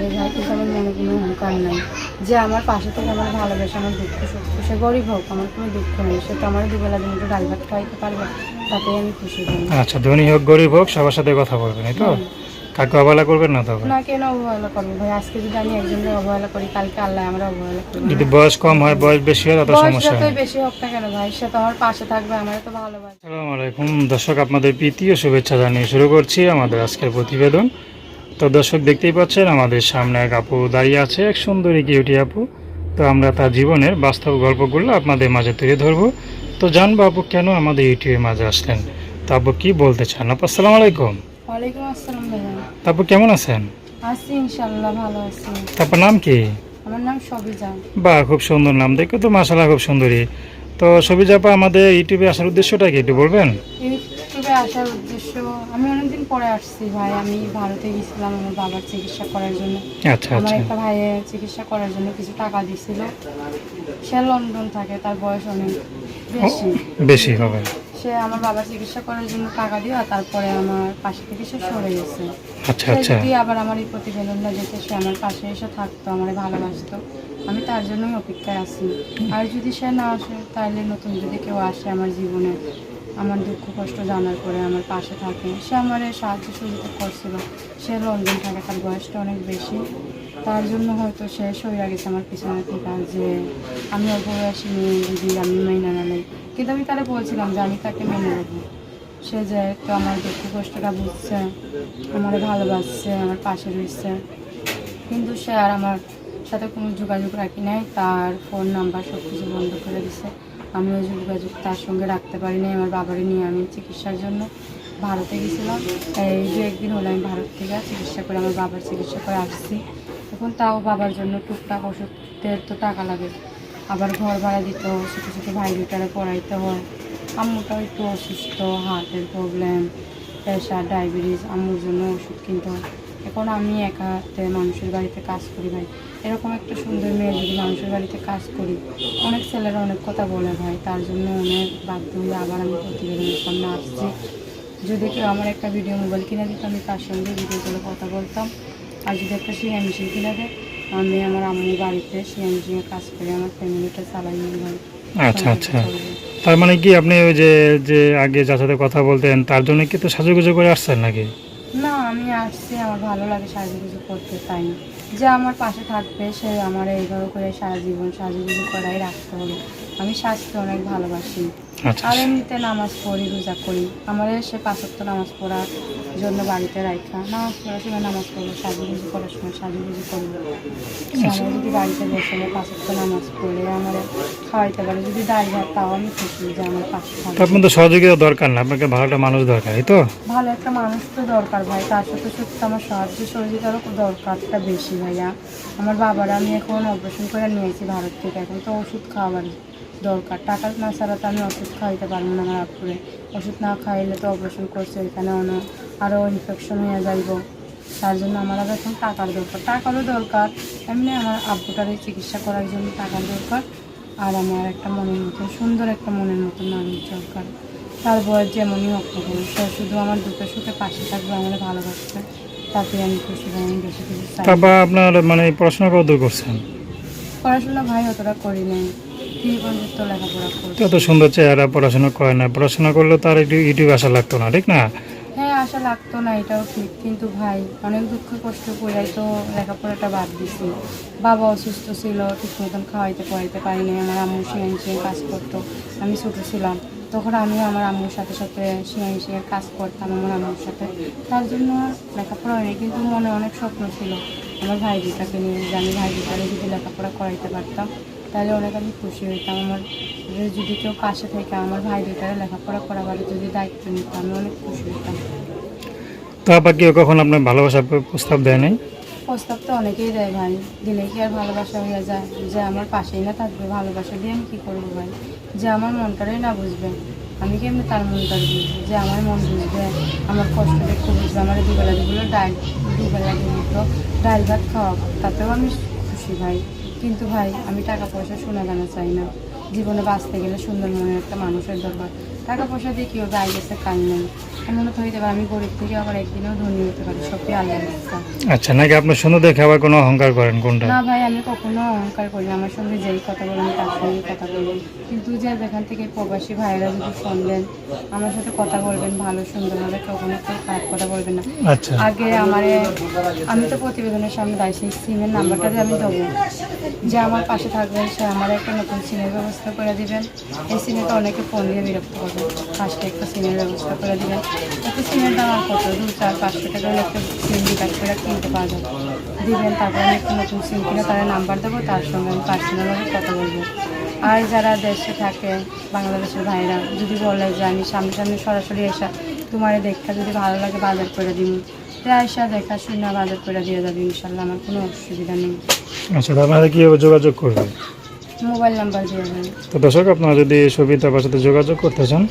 পারি ভাই কিন্তু আমার মনে কোনো অহংকার নাই। যে আমার পাশে থেকে আমার ভালোবাসে আমার দুঃখ সুখ সে গরিব হোক আমার কোনো দুঃখ নেই। সে তো আমার দুবেলা দিন একটু ডাল ভাত খাওয়াইতে পারবে তাতেই আমি খুশি হই আচ্ছা ধনী হোক গরিব হোক সবার সাথে কথা বলবেন এই তো? কাকে অবহেলা করবেন না তবে? না কেন অবহেলা করব? ভাই আজকে যদি আমি একজনকে অবহেলা করি কালকে আল্লাহ আমরা অবহেলা করব। যদি বয়স কম হয় বয়স বেশি হয় তত সমস্যা হয়। বেশি হোক না কেন ভাই সে তো আমার পাশে থাকবে আমার তো ভালোবাসে। আসসালামু আলাইকুম। দর্শক আপনাদের প্রীতি ও শুভেচ্ছা জানিয়ে শুরু করছি আমাদের আজকের প্রতিবেদন। তো দর্শক দেখতেই পাচ্ছেন আমাদের সামনে এক আপু দাঁড়িয়ে আছে এক সুন্দরী কিউটি আপু। তো আমরা তার জীবনের বাস্তব গল্পগুলো আপনাদের মাঝে তুলে ধরবো। তো জানব আপু কেন আমাদের ইউটিউবের মাঝে আসলেন? তো আপু কি বলতে চান? আপু আসসালামু আলাইকুম। ওয়ালাইকুম আসসালাম তারপর কেমন আছেন? আছি ইনশাল্লাহ ভালো আছি। তারপর নাম কি? আমার নাম সবিজা। বা খুব সুন্দর নাম। দেখে তো মাসালা খুব সুন্দরী। তো সবিজ আপা আমাদের ইউটিউবে আসার উদ্দেশ্যটা কি একটু বলবেন? ইউটিউবে আসার উদ্দেশ্য আমি অনেকদিন পরে আসছি ভাই। আমি ভারতে গেছিলাম আমার বাবার চিকিৎসা করার জন্য। আচ্ছা আমার আচ্ছা। একটা ভাইয়ের চিকিৎসা করার জন্য কিছু টাকা দিছিল সে লন্ডন থাকে তার বয়স অনেক বেশি। বেশি হবে। সে আমার বাবার চিকিৎসা করার জন্য টাকা দিয়ে তারপরে আমার পাশে থেকে সে সরে গেছে। আচ্ছা আচ্ছা। যদি আবার আমার এই প্রতিবেদনটা দেখে সে আমার পাশে এসে থাকতো আমার ভালোবাসতো আমি তার জন্যই অপেক্ষায় আছি। আর যদি সে না আসে তাহলে নতুন যদি কেউ আসে আমার জীবনে আমার দুঃখ কষ্ট জানার পরে আমার পাশে থাকে। সে আমার সাহায্য সহযোগিতা করছিল। সে লন্ডন থাকে, তার বয়সটা অনেক বেশি। তার জন্য হয়তো সে সইয়া গেছে আমার পিছনে থেকে যে আমি অবয়সী মেয়ে, যদি আমি মেনে না নেই। কিন্তু আমি তারা বলছিলাম যে আমি তাকে মেনে নেব। সে যে একটু আমার দুঃখ কষ্টটা বুঝছে, আমার ভালোবাসছে, আমার পাশে রয়েছে। কিন্তু সে আর আমার সাথে কোনো যোগাযোগ রাখি নাই। তার ফোন নাম্বার সব কিছু বন্ধ করে দিছে। আমিও যোগাযোগ তার সঙ্গে রাখতে পারি নাই আমার বাবারে নিয়ে আমি চিকিৎসার জন্য ভারতে গেছিলাম। এই দু একদিন হলো আমি ভারত থেকে চিকিৎসা করে, আমার বাবার চিকিৎসা করে আসছি। এখন তাও বাবার জন্য টুকটাক ওষুধের তো টাকা লাগে। আবার ঘর ভাড়া দিতে হয়, ছোটো ছোটো ভাই দুটারে পড়াইতে হয়। আম্মুটাও একটু অসুস্থ, হার্টের প্রবলেম, প্রেশার, ডায়াবেটিস, আম্মুর জন্য ওষুধ কিনতে হয়। এখন আমি একা হাতে মানুষের বাড়িতে কাজ করি ভাই। এরকম একটা সুন্দর মেয়ে যদি মানুষের বাড়িতে কাজ করি অনেক ছেলেরা অনেক কথা বলে ভাই তার জন্য অনেক বাধ্য হয়ে আবার আমি প্রতিবেদনের সামনে আসছি যদি কেউ আমার একটা ভিডিও মোবাইল কিনে দিত আমি তার সঙ্গে ভিডিও করে কথা বলতাম। আর যদি একটা সিএম মেশিন কিনে দেয় আমি আমার আম্মুর বাড়িতে সিএম মেশিনে কাজ করে আমার ফ্যামিলিটা চালাই নিই ভাই। আচ্ছা আচ্ছা। তার মানে কি আপনি ওই যে যে আগে যার সাথে কথা বলতেন তার জন্য কি তো সাজুগুজু করে আসছেন নাকি? আমি আসছি, আমার ভালো লাগে সাজুগুজু করতে, তাই যে আমার পাশে থাকবে, সে আমার এইভাবে করে সারা জীবন সাজুগুজু করাই রাখতে হবে। আমি স্বাস্থ্য অনেক ভালোবাসি। আর এমনিতে নামাজ পড়ি রোজা করি। আমার সে পাঁচক্ত নামাজ পড়ার জন্য বাড়িতে রাখা নামাজ পড়ার সময় নামাজ পড়ব সাজুগুজু করার সময় সাজুগুজু করব সে আমার যদি বাড়িতে বসে পাঁচক্ত নামাজ পড়ে আমার খাওয়াইতে পারে। যদি দাঁড়িয়ে ভাত তাও আমি খুশি যে আমার পাশে তো আপনার তো সহযোগিতা দরকার না? আপনাকে ভালো একটা মানুষ দরকার এই তো? ভালো একটা মানুষ তো দরকার ভাই। তার সাথে সত্যি আমার সাহায্য সহযোগিতারও দরকারটা বেশি ভাইয়া। আমার বাবার আমি এখন অপারেশন করে নিয়েছি ভারত থেকে এখন তো ওষুধ খাওয়ার দরকার। টাকা না ছাড়া তো আমি ওষুধ খাওয়াইতে পারব না আমার আপুরে ওষুধ না খাইলে তো অপারেশন করছে এখানে আরও ইনফেকশন হয়ে যাইব। তার জন্য আমার আবার এখন টাকার দরকার। টাকারও দরকার। এমনি আমার আব্বুটারে চিকিৎসা করার জন্য টাকার দরকার। আর আমার একটা মনের মতন সুন্দর একটা মনের মতন মানুষ দরকার। তার বয়স যেমনই হোক না কেন, সে শুধু আমার দুটো সুখে পাশে থাকবে আমার ভালোবাসবে। তাতে আমি খুশি আমি বেশি কিছু আপনার মানে পড়াশোনা কত করছেন? পড়াশোনা ভাই অতটা করি নাই। এত সুন্দর চেহারা পড়াশোনা করে না। পড়াশোনা করলে তার একটু ইউটিউব আসা লাগতো না ঠিক না? হ্যাঁ আশা লাগতো না এটাও ঠিক। কিন্তু ভাই অনেক দুঃখ কষ্ট করেই তো লেখাপড়াটা বাদ দিছি। বাবা অসুস্থ ছিল ঠিক মতন খাওয়াইতে পড়াইতে পারিনি আমার আম্মু কাজ করতো আমি ছোটো ছিলাম। তখন আমি আমার আম্মুর সাথে সাথে কাজ করতাম আমার আম্মুর সাথে। তার জন্য লেখাপড়া হয়নি কিন্তু মনে অনেক স্বপ্ন ছিল। আমার ভাই দুটাকে নিয়ে যে আমি ভাই দুটারে যদি লেখাপড়া করাইতে পারতাম তাহলে অনেক আমি খুশি হইতাম। আমার যদি কেউ পাশে থেকে আমার ভাই দুটারে লেখাপড়া করাবার যদি দায়িত্ব নিতাম আমি অনেক খুশি হইতাম। তো আবার কেউ কখন আপনার ভালোবাসার প্রস্তাব দেয় নাই? প্রস্তাব তো অনেকেই দেয় ভাই। দিলে কি আর ভালোবাসা হয়ে যায়? যে আমার পাশেই না থাকবে ভালোবাসা দিয়ে আমি কী করব ভাই? যে আমার মনটারই না বুঝবে। আমি কেমনি তার মনটা বুঝব? যে আমার মন বুঝবে? আমার কষ্ট দেখতে বুঝবে? আমার দুবেলা দুগুলো ডাল দুবেলা দুগুলো ডাল ভাত খাওয়া তাতেও আমি খুশি ভাই। কিন্তু ভাই, আমি টাকা পয়সা শোনা গানা চাই না। জীবনে বাঁচতে গেলে সুন্দর মনের একটা মানুষের দরকার। টাকা পয়সা দিয়ে কেউ দায় গেছে কাল নেই এমনও তো হইতে পারে আমি গরিব থেকে আবার একদিনেও ধনী হতে পারি সবই আল্লাহ ইচ্ছা আচ্ছা নাকি আপনার সুন্দর দেখে আবার কোনো অহংকার করেন কোনটা? না ভাই আমি কখনো অহংকার করি না আমার সঙ্গে যেই কথা বলি আমি তার সঙ্গে কথা বলি। কিন্তু যে যেখান থেকে প্রবাসী যদি আমার সাথে কথা বলবেন ভালো সুন্দরভাবে কখনো কেউ খারাপ কথা বলবেন না। আচ্ছা। আগে আমার আমি তো প্রতিবেদনের সামনে দাঁড়িয়ে সেই সিমের নাম্বারটা আমি দেবো। যে আমার পাশে থাকবেন সে আমার একটা নতুন সিমের ব্যবস্থা করে দিবেন। এই সিমে তো অনেকে ফোন দিয়ে বিরক্ত করবে। ফার্স্টে একটা সিমের ব্যবস্থা করে দিবেন। একটা সিমের দাম আর কত? দু চার পাঁচশো টাকা হলে একটা সিম রিচার্জ করে কিনতে পাওয়া যাবে দিবেন, তারপরে আমি একটা নতুন সিম কিনে তারা নাম্বার দেবো, তার সঙ্গে আমি পার্সোনালভাবে কথা বলব। আর যারা দেশে থাকে, বাংলাদেশের ভাইরা, যদি বলে যে আমি সামনে সামনে সরাসরি এসা তোমার দেখা যদি ভালো লাগে, বাজার করে দিন আসা দেখা শুনে বাজার করে দিয়ে যাবে, ইনশাল্লাহ আমার কোনো অসুবিধা নেই। আচ্ছা আপনারা কীভাবে যোগাযোগ করবেন? মোবাইল নাম্বার দিয়ে দেন। তো দর্শক আপনারা যদি সুবিধা সাথে যোগাযোগ করতে চান